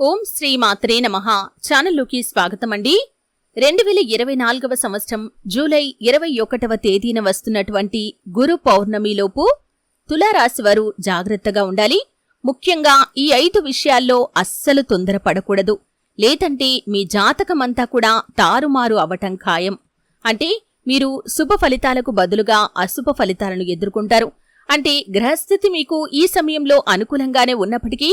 ఓం శ్రీ మాత్రే నమ. ఛానల్లోకి స్వాగతం అండి రెండు వేల ఇరవై నాలుగవ సంవత్సరం జూలై ఇరవై ఒకటవ తేదీన వస్తున్నటువంటి గురు పౌర్ణమిలోపు తులారాశివారు జాగ్రత్తగా ఉండాలి. ముఖ్యంగా ఈ ఐదు విషయాల్లో అస్సలు తొందరపడకూడదు. లేదంటే మీ జాతకమంతా కూడా తారుమారు అవటం ఖాయం. అంటే మీరు శుభ ఫలితాలకు బదులుగా అశుభ ఫలితాలను ఎదుర్కొంటారు. అంటే గ్రహస్థితి మీకు ఈ సమయంలో అనుకూలంగానే ఉన్నప్పటికీ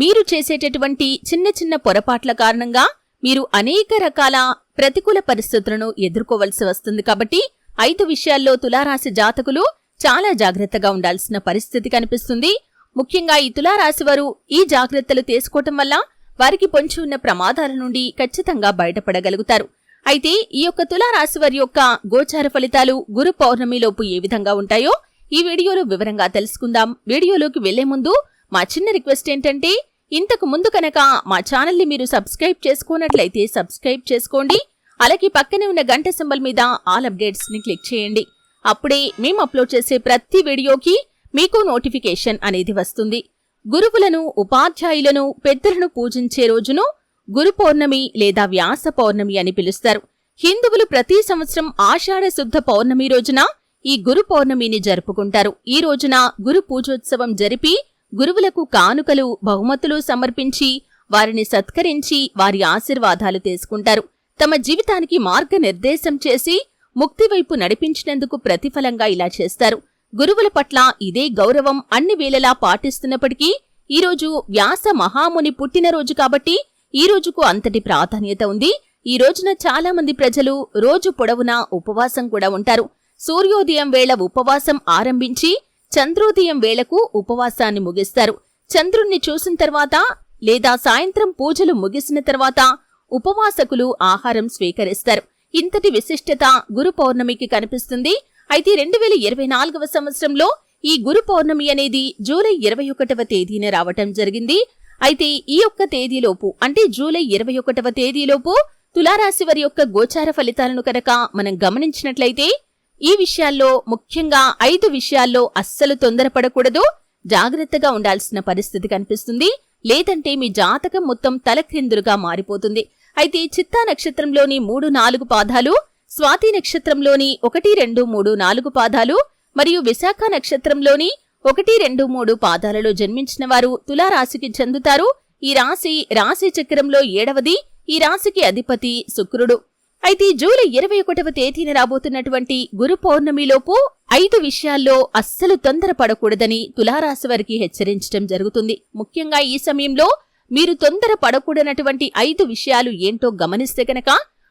మీరు చేసేటటువంటి చిన్న చిన్న పొరపాట్ల కారణంగా మీరు అనేక రకాల ప్రతికూల పరిస్థితులను ఎదుర్కోవలసి వస్తుంది కాబట్టి ఐదు విషయాల్లో తులారాశి జాతకులు చాలా జాగ్రత్తగా ఉండాల్సిన పరిస్థితి కనిపిస్తుంది. ముఖ్యంగా ఈ తులారాశి వారు ఈ జాగ్రత్తలు తీసుకోవటం వల్ల వారికి పొంచి ఉన్న ప్రమాదాల నుండి ఖచ్చితంగా బయటపడగలుగుతారు. అయితే ఈ యొక్క తులారాశి వారి యొక్క గోచార ఫలితాలు గురు పౌర్ణమిలోపు ఏ విధంగా ఉంటాయో ఈ వీడియోలో వివరంగా తెలుసుకుందాం. వీడియోలోకి వెళ్ళే ముందు మా చిన్న రిక్వెస్ట్ ఏంటంటే ఇంతకు ముందు కనుక మా ఛానల్ని మీరు సబ్స్క్రైబ్ చేసుకున్నట్లయితే సబ్స్క్రైబ్ చేసుకోండి. అలాగే పక్కనే ఉన్న గంట సింబల్ మీద ఆల్ అప్డేట్స్ని క్లిక్ చేయండి. అప్పుడే మేము అప్లోడ్ చేసే ప్రతి వీడియోకి మీకు నోటిఫికేషన్ అనేది వస్తుంది. గురువులను ఉపాధ్యాయులను పెద్దలను పూజించే రోజును గురు పౌర్ణమి లేదా వ్యాస పౌర్ణమి అని పిలుస్తారు. హిందువులు ప్రతి సంవత్సరం ఆషాఢ శుద్ధ పౌర్ణమి రోజున ఈ గురు పౌర్ణమిని జరుపుకుంటారు. ఈ రోజున గురు పూజోత్సవం జరిపి గురువులకు కానుకలు బహుమతులు సమర్పించి వారిని సత్కరించి వారి ఆశీర్వాదాలు తీసుకుంటారు. తమ జీవితానికి మార్గనిర్దేశం చేసి ముక్తివైపు నడిపించినందుకు ప్రతిఫలంగా ఇలా చేస్తారు. గురువుల పట్ల ఇదే గౌరవం అన్ని వేళలా పాటిస్తున్నప్పటికీ ఈరోజు వ్యాస మహాముని పుట్టినరోజు కాబట్టి ఈ రోజుకు అంతటి ప్రాధాన్యత ఉంది. ఈ రోజున చాలా మంది ప్రజలు రోజు పొడవునా ఉపవాసం కూడా ఉంటారు. సూర్యోదయం వేళ ఉపవాసం ఆరంభించి చంద్రోదయం వేళకు ఉపవాసాన్ని ముగిస్తారు. చంద్రుణ్ణి చూసిన తర్వాత లేదా సాయంత్రం పూజలు ముగిసిన తర్వాత ఉపవాసకులు ఆహారం స్వీకరిస్తారు. ఇంతటి విశిష్టత గురు పౌర్ణమికి కనిపిస్తుంది. అయితే రెండు వేల ఇరవై నాలుగవ సంవత్సరంలో ఈ గురు పౌర్ణమి అనేది జూలై ఇరవై ఒకటవ తేదీన రావటం జరిగింది. అయితే ఈ యొక్క తేదీలోపు అంటే జూలై ఇరవై ఒకటవ తేదీలోపు తులారాశి వారి యొక్క గోచార ఫలితాలను కనుక మనం గమనించినట్లయితే ఈ విషయాల్లో ముఖ్యంగా ఐదు విషయాల్లో అస్సలు తొందరపడకూడదు. జాగ్రత్తగా ఉండాల్సిన పరిస్థితి కనిపిస్తుంది. లేదంటే మీ జాతకం మొత్తం తలక్రిందులుగా మారిపోతుంది. అయితే చిత్తా నక్షత్రంలోని మూడు నాలుగు పాదాలు స్వాతి నక్షత్రంలోని ఒకటి రెండు మూడు నాలుగు పాదాలు మరియు విశాఖ నక్షత్రంలోని ఒకటి రెండు మూడు పాదాలలో జన్మించిన వారు తులారాశికి చెందుతారు. ఈ రాశి రాశి చక్రంలో ఏడవది. ఈ రాశికి అధిపతి శుక్రుడు. అయితే జూలై ఇరవై ఒకటవ తేదీన రాబోతున్నటువంటి గురు పౌర్ణమిలోపు ఐదు విషయాల్లో అస్సలు తొందరపడకూడదని తులారాశి వారికి హెచ్చరించడం జరుగుతుంది. ముఖ్యంగా ఈ సమయంలో మీరు తొందర పడకూడనటువంటి ఐదు విషయాలు ఏంటో గమనిస్తే గనక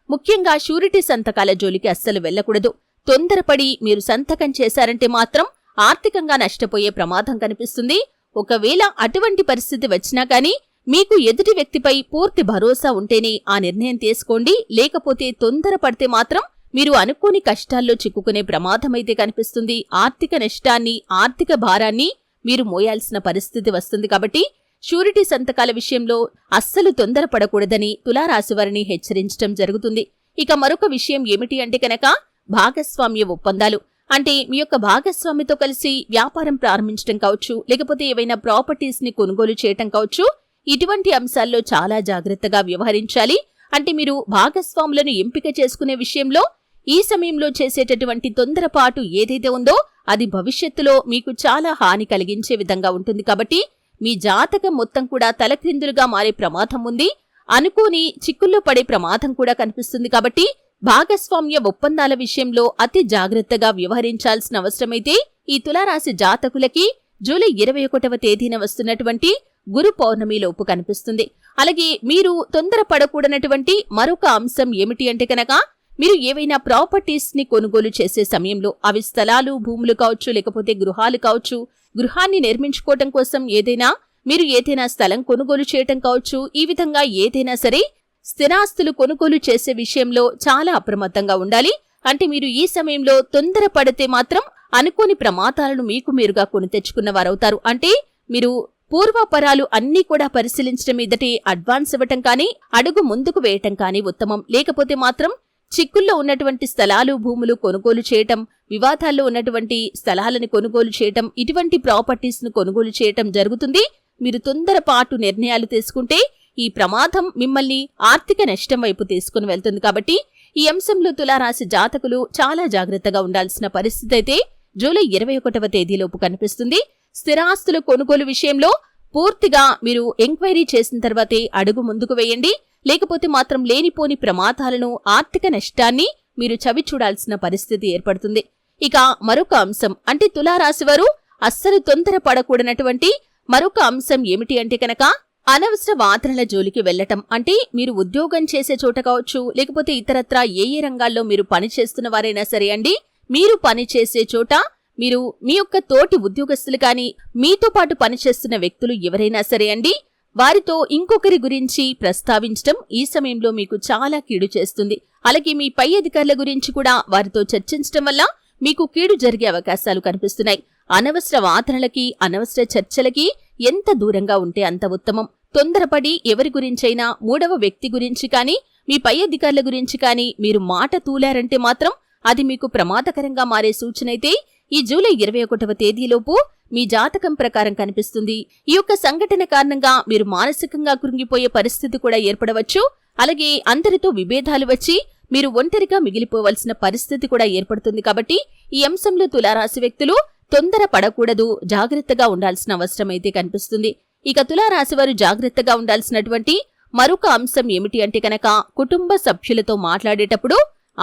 ముఖ్యంగా షూరిటీ సంతకాల జోలికి అస్సలు వెళ్ళకూడదు తొందరపడి మీరు సంతకం చేశారంటే మాత్రం ఆర్థికంగా నష్టపోయే ప్రమాదం కనిపిస్తుంది. ఒకవేళ అటువంటి పరిస్థితి వచ్చినా కానీ మీకు ఎదుటి వ్యక్తిపై పూర్తి భరోసా ఉంటేనే ఆ నిర్ణయం తీసుకోండి. లేకపోతే తొందరపడితే మాత్రం మీరు అనుకోని కష్టాల్లో చిక్కుకునే ప్రమాదమైతే కనిపిస్తుంది. ఆర్థిక నష్టాన్ని ఆర్థిక భారాన్ని మీరు మోయాల్సిన పరిస్థితి వస్తుంది కాబట్టి షూరిటీ సంతకాల విషయంలో అస్సలు తొందరపడకూడదని తులారాశివారిని హెచ్చరించడం జరుగుతుంది. ఇక మరొక విషయం ఏమిటి అంటే కనుక భాగస్వామ్య ఒప్పందాలు. అంటే మీ యొక్క భాగస్వామితో కలిసి వ్యాపారం ప్రారంభించడం కావచ్చు లేకపోతే ఏవైనా ప్రాపర్టీస్ని కొనుగోలు చేయటం కావచ్చు ఇటువంటి అంశాల్లో చాలా జాగ్రత్తగా వ్యవహరించాలి. అంటే మీరు భాగస్వాములను ఎంపిక చేసుకునే విషయంలో ఈ సమయంలో చేసేటటువంటి తొందరపాటు ఏదైతే ఉందో అది భవిష్యత్తులో మీకు చాలా హాని కలిగించే విధంగా ఉంటుంది. కాబట్టి మీ జాతకం మొత్తం కూడా తలక్రిందులుగా మారే ప్రమాదం ఉంది. అనుకోని చిక్కుల్లో పడే ప్రమాదం కూడా కనిపిస్తుంది. కాబట్టి భాగస్వామ్య ఒప్పందాల విషయంలో అతి జాగ్రత్తగా వ్యవహరించాల్సిన అవసరమైతే ఈ తులారాశి జాతకులకి జూలై ఇరవై ఒకటవ తేదీన వస్తున్నటువంటి గురు పౌర్ణమిలోపు కనిపిస్తుంది. అలాగే మీరు తొందరపడకూడనటువంటి మరొక అంశం ఏమిటి అంటే కనుక మీరు ఏవైనా ప్రాపర్టీస్ని కొనుగోలు చేసే సమయంలో అవి స్థలాలు భూములు కావచ్చు లేకపోతే గృహాలు కావచ్చు గృహాన్ని నిర్మించుకోవటం కోసం ఏదైనా మీరు ఏదైనా స్థలం కొనుగోలు చేయటం కావచ్చు ఈ విధంగా ఏదైనా సరే స్థిరాస్తులు కొనుగోలు చేసే విషయంలో చాలా అప్రమత్తంగా ఉండాలి. అంటే మీరు ఈ సమయంలో తొందర పడితే మాత్రం అనుకోని ప్రమాదాలను మీకు మీరుగా కొని తెచ్చుకున్న వారవుతారు. అంటే మీరు పూర్వాపరాలు అన్నీ కూడా పరిశీలించడం మీదటి అడ్వాన్స్ ఇవ్వటం కానీ అడుగు ముందుకు వేయటం కానీ ఉత్తమం. లేకపోతే మాత్రం చిక్కుల్లో ఉన్నటువంటి స్థలాలు భూములు కొనుగోలు చేయటం వివాదాల్లో ఉన్నటువంటి స్థలాలను కొనుగోలు చేయటం ఇటువంటి ప్రాపర్టీస్ను కొనుగోలు చేయటం జరుగుతుంది. మీరు తొందరపాటు నిర్ణయాలు తీసుకుంటే ఈ ప్రమాదం మిమ్మల్ని ఆర్థిక నష్టం వైపు తీసుకుని వెళ్తుంది. కాబట్టి ఈ అంశంలో తులారాశి జాతకులు చాలా జాగ్రత్తగా ఉండాల్సిన పరిస్థితి అయితే జూలై ఇరవై ఒకటవ తేదీలోపు కనిపిస్తుంది. స్థిరాస్తుల కొనుగోలు విషయంలో పూర్తిగా మీరు ఎంక్వైరీ చేసిన తర్వాతే అడుగు ముందుకు వేయండి. లేకపోతే మాత్రం లేనిపోని ప్రమాదాలను ఆర్థిక నష్టాన్ని మీరు చవి చూడాల్సిన పరిస్థితి ఏర్పడుతుంది. ఇక మరొక అంశం అంటే తులారాశి వారు అస్సలు తొందర పడకూడనటువంటి మరొక అంశం ఏమిటి అంటే కనుక అనవసర వాదనల జోలికి వెళ్ళటం అంటే మీరు ఉద్యోగం చేసే చోట కావచ్చు లేకపోతే ఇతరత్రా ఏ ఏ రంగాల్లో మీరు పనిచేస్తున్న వారైనా సరే అండి మీరు పని చేసే చోట మీరు మీ యొక్క తోటి ఉద్యోగస్తులు కానీ మీతో పాటు పనిచేస్తున్న వ్యక్తులు ఎవరైనా సరే అండి వారితో ఇంకొకరి గురించి ప్రస్తావించటం ఈ సమయంలో మీకు చాలా కీడు చేస్తుంది. అలాగే మీ పై అధికారుల గురించి కూడా వారితో చర్చించటం వల్ల మీకు కీడు జరిగే అవకాశాలు కనిపిస్తున్నాయి. అనవసర వాదనలకి అనవసర చర్చలకి ఎంత దూరంగా ఉంటే అంత ఉత్తమం. తొందరపడి ఎవరి గురించైనా మూడవ వ్యక్తి గురించి కానీ మీ పై అధికారుల గురించి కానీ మీరు మాట తూలారంటే మాత్రం అది మీకు ప్రమాదకరంగా మారే సూచనైతే ఈ జూలై ఇరవై ఒకటవ తేదీలోపు మీ జాతకం ప్రకారం కనిపిస్తుంది. ఈ యొక్క సంఘటన కారణంగా మీరు మానసికంగా కృంగిపోయే పరిస్థితి కూడా ఏర్పడవచ్చు. అలాగే అందరితో విభేదాలు వచ్చి మీరు ఒంటరిగా మిగిలిపోవలసిన పరిస్థితి కూడా ఏర్పడుతుంది కాబట్టి ఈ అంశంలో తులారాశి వ్యక్తులు తొందర పడకూడదు జాగ్రత్తగా ఉండాల్సిన అవసరం అయితే కనిపిస్తుంది. ఇక తులారాశి వారు జాగ్రత్తగా ఉండాల్సినటువంటి మరొక అంశం ఏమిటి అంటే కనుక కుటుంబ సభ్యులతో మాట్లాడేటప్పుడు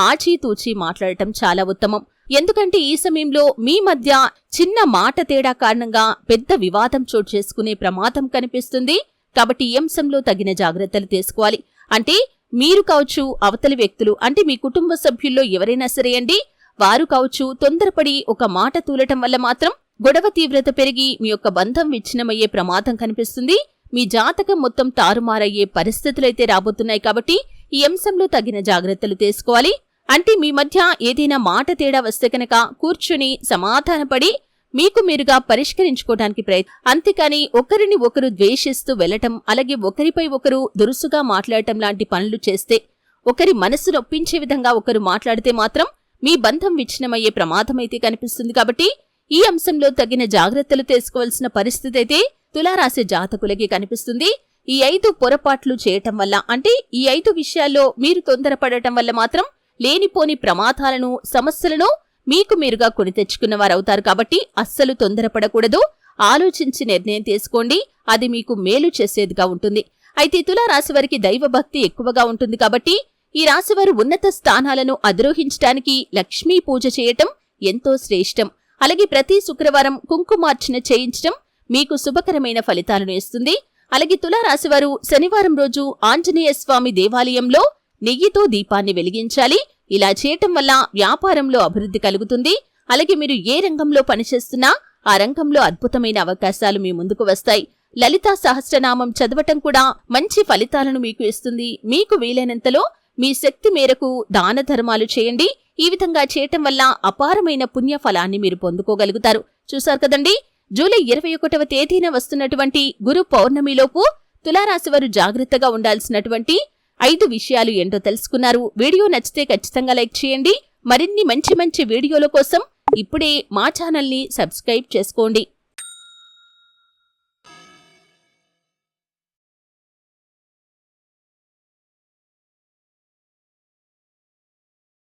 ఆచితూచి మాట్లాడటం చాలా ఉత్తమం. ఎందుకంటే ఈ సమయంలో మీ మధ్య చిన్న మాట తేడా కారణంగా పెద్ద వివాదం చోటు చేసుకునే ప్రమాదం కనిపిస్తుంది. కాబట్టి ఈ అంశంలో తగిన జాగ్రత్తలు తీసుకోవాలి. అంటే మీరు కావచ్చు అవతలి వ్యక్తులు అంటే మీ కుటుంబ సభ్యుల్లో ఎవరైనా సరే అండి వారు కావచ్చు తొందరపడి ఒక మాట తూలటం వల్ల మాత్రం గొడవ తీవ్రత పెరిగి మీ యొక్క బంధం విచ్ఛిన్నమయ్యే ప్రమాదం కనిపిస్తుంది. మీ జాతకం మొత్తం తారుమారయ్యే పరిస్థితులైతే రాబోతున్నాయి కాబట్టి ఈ అంశంలో తగిన జాగ్రత్తలు తీసుకోవాలి. అంటే మీ మధ్య ఏదైనా మాట తేడా వస్తే కనుక కూర్చుని సమాధానపడి మీకు మీరుగా పరిష్కరించుకోవడానికి ప్రయత్నం. అంతేకాని ఒకరిని ఒకరు ద్వేషిస్తూ వెళ్ళటం అలాగే ఒకరిపై ఒకరు దురుసుగా మాట్లాడటం లాంటి పనులు చేస్తే ఒకరి మనస్సు నొప్పించే విధంగా ఒకరు మాట్లాడితే మాత్రం మీ బంధం విచ్ఛిన్నమయ్యే ప్రమాదమైతే కనిపిస్తుంది. కాబట్టి ఈ అంశంలో తగిన జాగ్రత్తలు తీసుకోవాల్సిన పరిస్థితి అయితే తులారాశి జాతకులకి కనిపిస్తుంది. ఈ ఐదు పొరపాట్లు చేయటం వల్ల అంటే ఈ ఐదు విషయాల్లో మీరు తొందరపడటం వల్ల మాత్రం లేనిపోని ప్రమాదాలను సమస్యలను మీకు మీరుగా కొని తెచ్చుకున్న వారవుతారు కాబట్టి అస్సలు తొందరపడకూడదు. ఆలోచించి నిర్ణయం తీసుకోండి. అది మీకు మేలు చేసేదిగా ఉంటుంది. అయితే తులారాశివారికి వారికి దైవభక్తి ఎక్కువగా ఉంటుంది కాబట్టి ఈ రాశివారు ఉన్నత స్థానాలను అధిరోహించటానికి లక్ష్మీ పూజ చేయటం ఎంతో శ్రేష్టం. అలాగే ప్రతి శుక్రవారం కుంకుమార్చన చేయించటం మీకు శుభకరమైన ఫలితాలను ఇస్తుంది. అలాగే తులారాశివారు శనివారం రోజు ఆంజనేయ స్వామి దేవాలయంలో నెయ్యితో దీపాన్ని వెలిగించాలి. ఇలా చేయటం వల్ల వ్యాపారంలో అభివృద్ధి కలుగుతుంది. అలాగే మీరు ఏ రంగంలో పనిచేస్తున్నా ఆ రంగంలో అద్భుతమైన అవకాశాలు మీ ముందుకు వస్తాయి. లలితా సహస్రనామం చదవటం కూడా మంచి ఫలితాలను మీకు ఇస్తుంది. మీకు వీలైనంతలో మీ శక్తి మేరకు దాన ధర్మాలు చేయండి. ఈ విధంగా చేయటం వల్ల అపారమైన పుణ్య ఫలాన్ని మీరు పొందుకోగలుగుతారు. చూశారు కదండి? జూలై ఇరవై ఒకటవ తేదీన వస్తున్నటువంటి గురు పౌర్ణమిలోపు తులారాశివారు జాగ్రత్తగా ఉండాల్సినటువంటి ఐదు విషయాలు ఏంటో తెలుసుకున్నారు. వీడియో నచ్చితే ఖచ్చితంగా లైక్ చేయండి. మరిన్ని మంచి మంచి వీడియోల కోసం ఇప్పుడే మా ఛానల్ని సబ్స్క్రైబ్ చేసుకోండి.